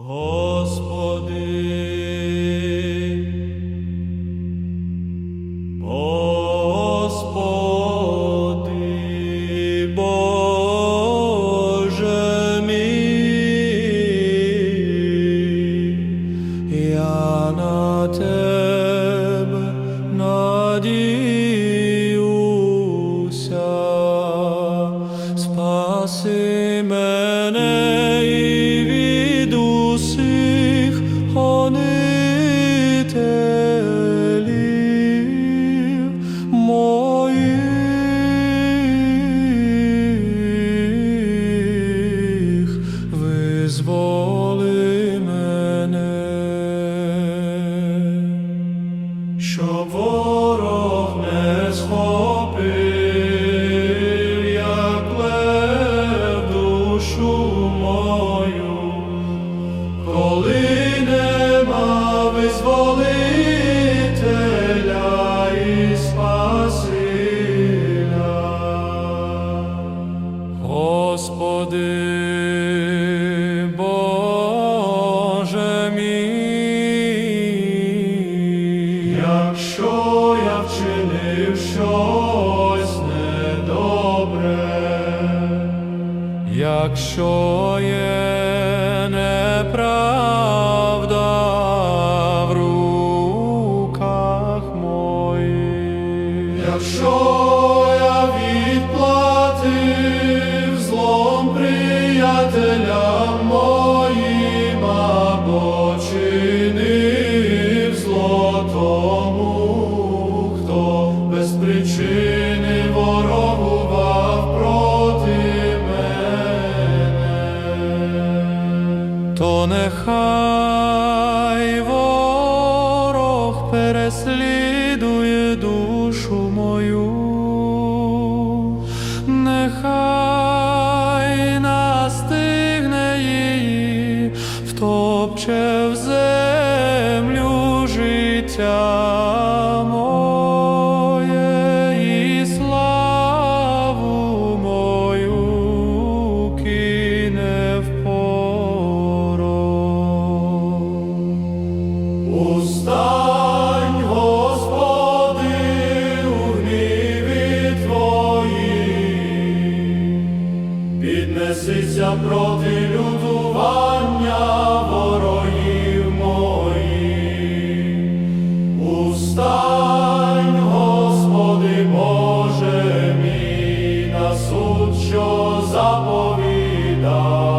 Господи, Господи, Боже мій, я на Тебе ворог якщо я вчинив щось недобре, якщо є неправда в руках моїх, якщо то нехай ворог переслідує душу мою, нехай настигне її, втопче в землю життя Устань, Господи, у Твої, піднесися проти лютування ворогів моїх. Устань, Господи, Боже мій, на суд, що заповідав.